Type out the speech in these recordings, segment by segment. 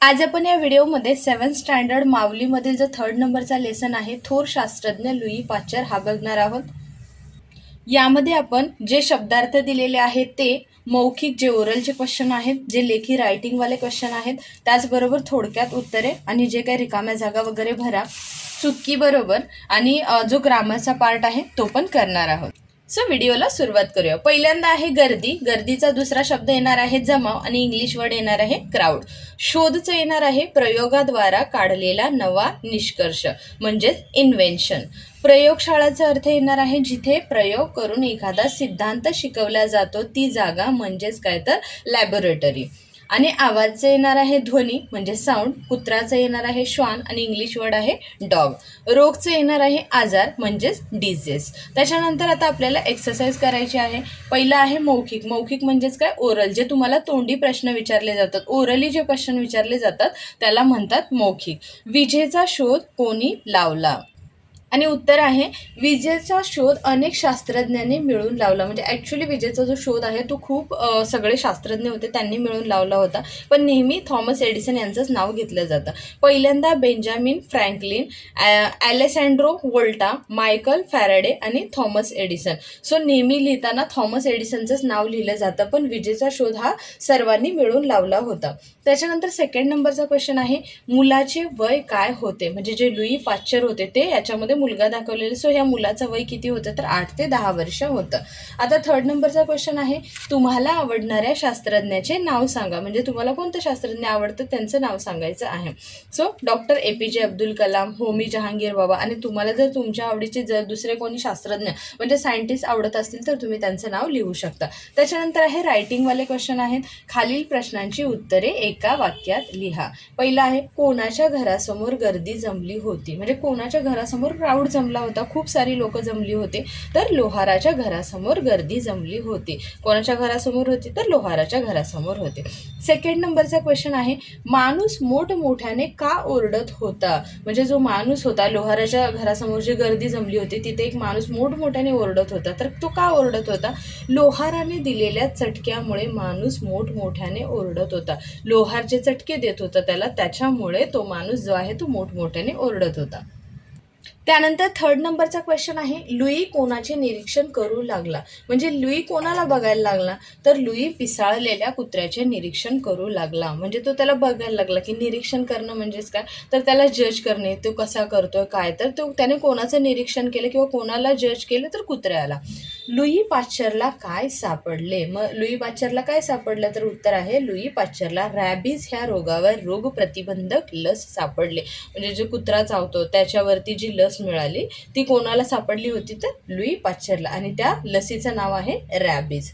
आज आपण या व्हिडिओमध्ये सेवन स्टँडर्ड माऊलीमधील जो थर्ड नंबरचा लेसन आहे थोर शास्त्रज्ञ लुई पाचर हा बघणार आहोत. यामध्ये आपण जे शब्दार्थ दिलेले आहेत ते मौखिक जे ओरलचे क्वेश्चन आहेत जे लेखी रायटिंगवाले क्वेश्चन आहेत त्याचबरोबर थोडक्यात उत्तरे आणि जे काही रिकाम्या जागा वगैरे भरा चुकीबरोबर आणि जो ग्रामरचा पार्ट आहे तो पण करणार आहोत. सो व्हिडिओला सुरुवात करूया. पहिल्यांदा आहे गर्दी. गर्दीचा दुसरा शब्द येणार आहे जमाव आणि इंग्लिश वर्ड येणार आहे क्राऊड शोधचं येणार आहे प्रयोगाद्वारा काढलेला नवा निष्कर्ष म्हणजेच इन्व्हेन्शन प्रयोगशाळाचा अर्थ येणार आहे जिथे प्रयोग करून एखादा सिद्धांत शिकवला जातो. ती जागा म्हणजेच काय तर लॅबोरेटरी आणि आवाजचं येणार आहे ध्वनी म्हणजे साऊंड कुत्राचं येणार आहे श्वान आणि इंग्लिश वर्ड आहे डॉग रोगचं येणार आहे आजार म्हणजेच डिझीज त्याच्यानंतर आता आपल्याला एक्सरसाइज करायची आहे. पहिलं आहे मौखिक. मौखिक म्हणजेच काय? ओरल जे तुम्हाला तोंडी प्रश्न विचारले जातात. ओरली जे प्रश्न विचारले जातात त्याला म्हणतात मौखिक. विजेचा शोध कोणी लावला? आणि उत्तर आहे विजेचा शोध अनेक शास्त्रज्ञांनी मिळून लावला. म्हणजे ॲक्च्युली विजेचा जो शोध आहे तो खूप सगळे शास्त्रज्ञ होते त्यांनी मिळून लावला होता. पण नेहमी थॉमस एडिसन यांचंच नाव घेतलं जातं. पहिल्यांदा बेंजामिन फ्रँकलिन ॲ- ॲलेसँड्रो वोल्टा मायकल फॅराडे आणि थॉमस एडिसन. सो नेहमी लिहिताना थॉमस एडिसनचंच नाव लिहिलं जातं पण विजेचा शोध हा सर्वांनी मिळून लावला होता. त्याच्यानंतर सेकंड नंबरचा क्वेश्चन आहे मुलाचे वय काय होते? म्हणजे जे लुई पाश्चर होते ते याच्यामध्ये मुलगा दाखवलेला सो ह्या मुलाचं वय किती होतं? तर आठ ते दहा वर्ष होतं. आता थर्ड नंबरचा क्वेश्चन आहे तुम्हाला आवडणाऱ्या शास्त्रज्ञाचे नाव सांगा. म्हणजे तुम्हाला कोणतं शास्त्रज्ञ आवडतं? त्यांचं नाव सांगायचं आहे. सो डॉक्टर ए पी जे अब्दुल कलाम होमी जहांगीर बाबा आणि तुम्हाला जर तुमच्या आवडीचे जर दुसरे कोणी शास्त्रज्ञ म्हणजे सायंटिस्ट आवडत असतील तर तुम्ही त्यांचं नाव लिहू शकता. त्याच्यानंतर आहे रायटिंगवाले क्वेश्चन आहेत. खालील प्रश्नांची उत्तरे एका वाक्यात लिहा. पहिलं आहे कोणाच्या घरासमोर गर्दी जमली होती? म्हणजे कोणाच्या घरासमोर क्राऊड जमला होता. खूप सारी लोक जमली होते. तर लोहाराच्या घरासमोर गर्दी जमली होती. कोणाच्या घरासमोर होती? तर लोहाराच्या घरासमोर होते. सेकंड नंबरचा क्वेश्चन आहे माणूस मोठमोठ्याने का ओरडत होता? म्हणजे जो माणूस होता लोहाराच्या घरासमोर जी गर्दी जमली होती तिथे एक माणूस मोठमोठ्याने ओरडत होता. तर तो का ओरडत होता? लोहाराने दिलेल्या चटक्यामुळे माणूस मोठमोठ्याने ओरडत होता. लोहार जे चटके देत होता त्याला त्याच्यामुळे तो माणूस जो आहे तो मोठमोठ्याने ओरडत होता. त्यानंतर थर्ड नंबरचा क्वेश्चन आहे लुई कोणाचे निरीक्षण करू लागला? म्हणजे लुई कोणाला बघायला लागला? तर लुई पिसाळलेल्या कुत्र्याचे निरीक्षण करू लागला. म्हणजे तो त्याला बघायला लागला की निरीक्षण करणं म्हणजेच काय? तर त्याला जज करणे तो कसा करतोय काय? तर तो त्याने कोणाचं निरीक्षण केलं किंवा कोणाला जज केलं तर कुत्र्याला. लुई पाश्चरला काय सापडले? मग लुई पाश्चरला काय सापडलं? तर उत्तर आहे लुई पाश्चरला रॅबीज ह्या रोगावर रोग प्रतिबंधक लस सापडले. म्हणजे जो कुत्रा चावतो त्याच्यावरती जी लस मिळाली ती कोणाला सापडली होती तर लुई पाश्चरला आणि त्या लसीचं नाव आहे रॅबीज.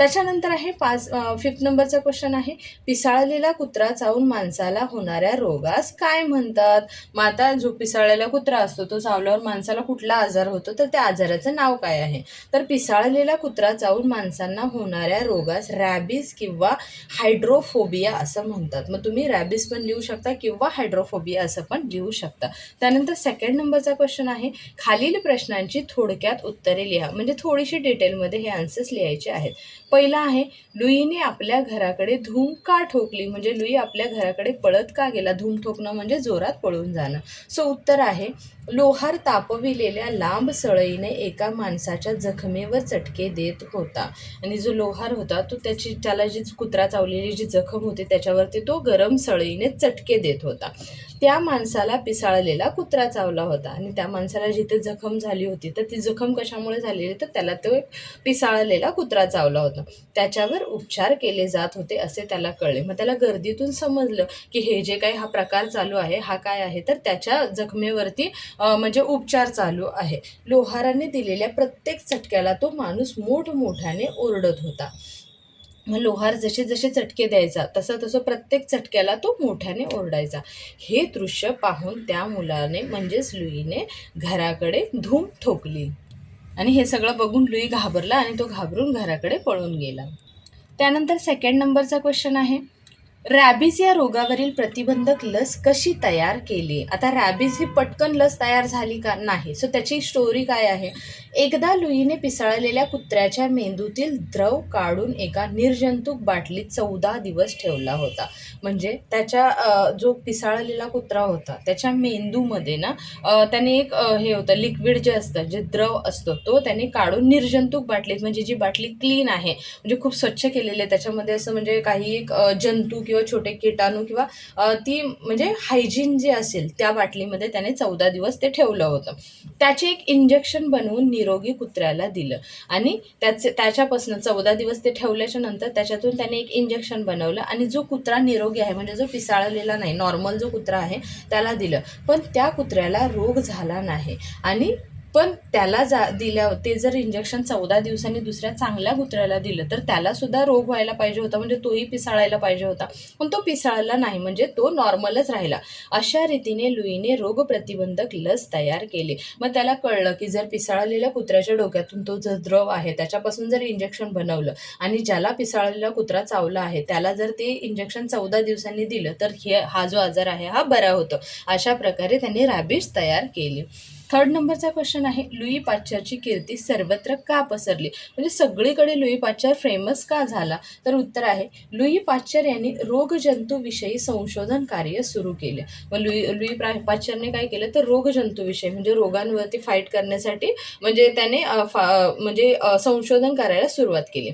त्याच्यानंतर आहे पाच फिफ्थ नंबरचा क्वेश्चन आहे. पिसाळलेला कुत्रा चावून माणसाला होणाऱ्या रोगास काय म्हणतात? मग आता जो पिसाळलेला कुत्रा असतो तो चावल्यावर माणसाला कुठला आजार होतो? तर त्या आजाराचं नाव काय आहे? तर पिसाळलेला कुत्रा चावून माणसांना होणाऱ्या रोगास रॅबीज किंवा हायड्रोफोबिया असं म्हणतात. मग तुम्ही रॅबीज पण लिहू शकता किंवा हायड्रोफोबिया असं पण लिहू शकता. त्यानंतर सेकंड नंबरचा क्वेश्चन आहे. खालील प्रश्नांची थोडक्यात उत्तरे लिहा. म्हणजे थोडीशी डिटेलमध्ये हे आन्सर्स लिहायचे आहेत. पहिला आहे लुईने आपल्या घराकडे धूम का ठोकली? म्हणजे लुई आपल्या घराकडे पळत का गेला? धूम ठोकणं म्हणजे जोरात पळून जाणं. सो उत्तर आहे लोहार तापविलेल्या लांब सळईने एका माणसाच्या जखमेवर चटके देत होता. आणि जो लोहार होता तो त्याची त्याला जी कुत्रा चावलेली जी जखम होती त्याच्यावरती तो गरम सळईने चटके देत होता. त्या माणसाला पिसाळलेला कुत्रा चावला होता. आणि त्या माणसाला जिथे जखम झाली होती तर ती जखम कशामुळे झालेली तर त्याला तो पिसाळलेला कुत्रा चावला होता. त्याच्यावर उपचार केले जात होते असे त्याला कळले. मग त्याला गर्दीतून समजलं की हे जे काही हा प्रकार चालू आहे हा काय आहे तर त्याच्या जखमेवरती म्हणजे उपचार चालू आहे. लोहाराने दिलेल्या प्रत्येक चटक्याला तो माणूस मोठमोठ्याने ओरडत होता. मग लोहार जसे जसे चटके द्यायचा तसं तसं प्रत्येक चटक्याला तो मोठ्याने ओरडायचा. हे दृश्य पाहून त्या मुलाने म्हणजेच लुईने घराकडे धूम ठोकली. आणि हे सगळं बघून लुई घाबरला आणि तो घाबरून घराकडे पळून गेला. त्यानंतर सेकंड नंबरचा क्वेश्चन आहे. रॅबीज या रोगावरील प्रतिबंधक लस कशी तयार केली? आता रॅबीज ही पटकन लस तयार झाली का नाही? सो त्याची स्टोरी काय आहे? एकदा लुईने पिसाळलेल्या कुत्र्याच्या मेंदूतील द्रव काढून एका निर्जंतुक बाटलीत चौदा दिवस ठेवला होता. म्हणजे त्याच्या जो पिसाळलेला कुत्रा होता त्याच्या मेंदूमध्ये ना त्याने एक हे होतं लिक्विड जे असतं जे द्रव असतो तो त्याने काढून निर्जंतुक बाटलीत म्हणजे जी बाटली क्लीन आहे म्हणजे खूप स्वच्छ केलेली आहे त्याच्यामध्ये असं म्हणजे काही एक जंतू किंवा छोटे किटाणू किंवा ती म्हणजे हायजीन जे असेल त्या बाटलीमध्ये त्याने चौदा दिवस ते ठेवलं होतं. त्याचे एक इंजेक्शन बनवून निरोगी कुत्र्याला दिलं. आणि त्याचे त्याच्यापासून चौदा दिवस ते ठेवल्याच्या नंतर त्याच्यातून त्याने एक इंजेक्शन बनवलं आणि जो कुत्रा निरोगी आहे म्हणजे जो पिसाळलेला नाही नॉर्मल जो कुत्रा आहे त्याला दिलं. पण त्या कुत्र्याला रोग झाला नाही. आणि पण त्याला जा दिल्या ते जर इंजेक्शन चौदा दिवसांनी दुसऱ्या चांगल्या कुत्र्याला दिलं तर त्याला सुद्धा रोग व्हायला पाहिजे होता. म्हणजे तोही पिसाळायला पाहिजे होता. पण तो पिसाळला नाही. म्हणजे तो नॉर्मलच राहिला. अशा रीतीने लुईने रोगप्रतिबंधक लस तयार केली. मग त्याला कळलं की जर पिसाळलेल्या कुत्र्याच्या डोक्यातून तो जो द्रव आहे त्याच्यापासून जर इंजेक्शन बनवलं आणि ज्याला पिसाळलेला कुत्रा चावला आहे त्याला जर ते इंजेक्शन चौदा दिवसांनी दिलं तर हे हा जो आजार आहे हा बरा होतो. अशा प्रकारे त्यांनी रॅबिज तयार केली. थर्ड नंबरचा क्वेश्चन आहे लुई पाश्चरची कीर्ती सर्वत्र का पसरली? म्हणजे सगळीकडे लुई पाश्चर फेमस का झाला? तर उत्तर आहे लुई पाश्चर यांनी रोगजंतूविषयी संशोधन कार्य सुरू केले. मग लुई लुई प्रा पाश्चरने काय केलं? तर रोगजंतूविषयी म्हणजे रोगांवरती फाईट करण्यासाठी म्हणजे त्याने फा म्हणजे संशोधन करायला सुरुवात केली.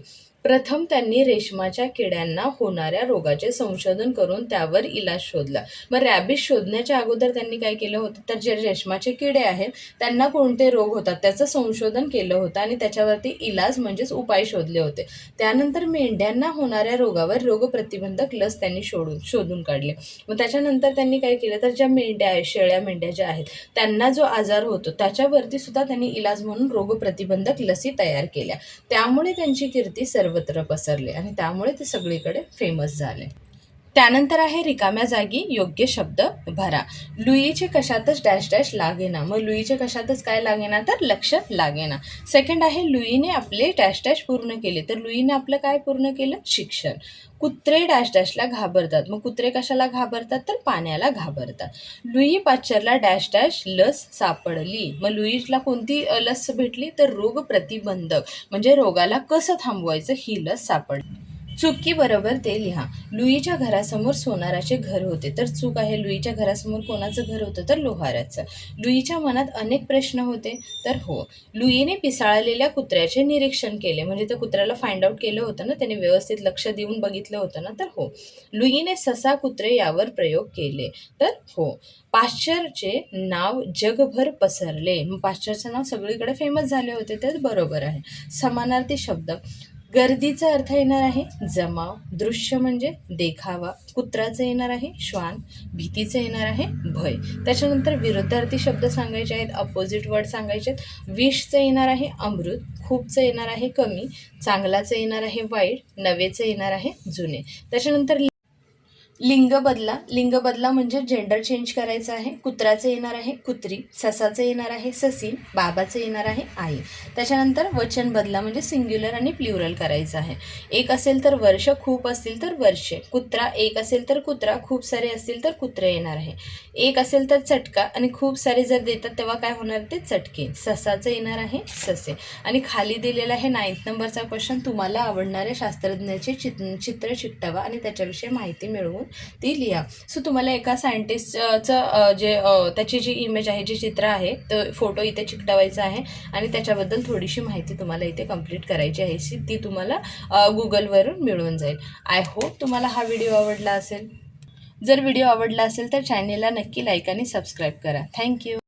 प्रथम त्यांनी रेशमाच्या किड्यांना होणाऱ्या रोगाचे संशोधन करून त्यावर इलाज शोधला. मग रॅबिज शोधण्याच्या अगोदर त्यांनी काय केलं होतं? तर जे रेशमाचे किडे आहेत त्यांना कोणते रोग होतात? त्याचं संशोधन केलं होतं आणि त्याच्यावरती इलाज म्हणजेच उपाय शोधले होते. त्यानंतर मेंढ्यांना होणाऱ्या रोगावर रोगप्रतिबंधक लस त्यांनी शोधून शोधून काढले. मग त्याच्यानंतर त्यांनी काय केलं? तर ज्या मेंढ्या आहेत शेळ्या मेंढ्या ज्या आहेत त्यांना जो आजार होतो त्याच्यावरती सुद्धा त्यांनी इलाज म्हणून रोगप्रतिबंधक लसी तयार केल्या. त्यामुळे त्यांची कीर्ती सर्व सर्वत्र पसरले आणि त्यामुळे ते सगळीकडे फेमस झाले. त्यानंतर आहे रिकाम्या जागी योग्य शब्द भरा. लुईचे कशातच डॅश डॅश लागेना मग लुईचे कशातच काय लागेना तर लक्ष लागेना सेकंड आहे लुईने आपले डॅश डॅश पूर्ण केले. तर लुईने आपलं काय पूर्ण केलं? शिक्षण. कुत्रे डॅश डॅशला घाबरतात. मग कुत्रे कशाला घाबरतात? तर पाण्याला घाबरतात. लुई पाश्चरला डॅश डॅश लस सापडली. मग लुईजला कोणती लस भेटली? तर रोग प्रतिबंधक म्हणजे रोगाला कसं थांबवायचं? ही लस सापडली. चुकी बरोबर ते लिहा. लुईच्या घरासमोर सोनाराचे घर होते. तर चूक आहे लुईच्या घरासमोर कोणाचं घर होतं? तर लोहाराचं. लुईच्या मनात अनेक प्रश्न होते तर हो. लुईने पिसाळलेल्या कुत्र्याचे निरीक्षण केले. म्हणजे त्या कुत्र्याला फाइंड आउट केलं होतं ना त्याने व्यवस्थित लक्ष देऊन बघितलं होतं ना तर हो. लुईने ससा कुत्रे यावर प्रयोग केले. तर हो. पाश्चरचे नाव जगभर पसरले. पाश्चरचं नाव सगळीकडे फेमस झाले होते तर बरोबर आहे. समानार्थी शब्द. गर्दीचा अर्थ येणार आहे जमाव दृश्य म्हणजे देखावा कुत्राचं येणार आहे श्वान भीतीचं येणार आहे भय. त्याच्यानंतर विरुद्धार्थी शब्द सांगायचे आहेत अपोजिट वर्ड सांगायचे आहेत. विषचं येणार आहे अमृत खूपचं येणार आहे कमी चांगलाचं येणार आहे वाईट नवेचं येणार आहे जुने. त्याच्यानंतर लिंग बदला. लिंग बदला म्हणजे जेंडर चेंज करायचं आहे. कुत्राचं येणार आहे कुत्री. ससाचं येणार आहे ससी. बाबाचं येणार आहे आई. त्याच्यानंतर वचन बदला म्हणजे सिंग्युलर आणि प्ल्युरल करायचं आहे. एक असेल तर वर्ष खूप असतील तर वर्षे. कुत्रा एक असेल तर कुत्रा खूप सारे असतील तर कुत्रे येणार आहे. एक असेल तर चटका आणि खूप सारे जर देतात तेव्हा काय होणार? ते चटके. ससाचं येणार आहे ससे. आणि खाली दिलेला आहे नाईन्थ नंबरचा क्वेश्चन तुम्हाला आवडणाऱ्या शास्त्रज्ञाचे चित चित्र चिकटावा आणि त्याच्याविषयी माहिती मिळवून ती लिहा. सो तुम्हाला एका सायंटिस्टचं जे त्याची जी इमेज आहे जे चित्र आहे तो फोटो इथे चिकटवायचा आहे आणि त्याच्याबद्दल थोडीशी माहिती तुम्हाला इथे कंप्लीट करायची आहे. सी ती तुम्हाला गुगलवरून मिळून जाईल. आय होप तुम्हाला हा व्हिडिओ आवडला असेल. जर व्हिडिओ आवडला असेल तर चॅनेलला नक्की लाईक आणि सबस्क्राईब करा. थँक्यू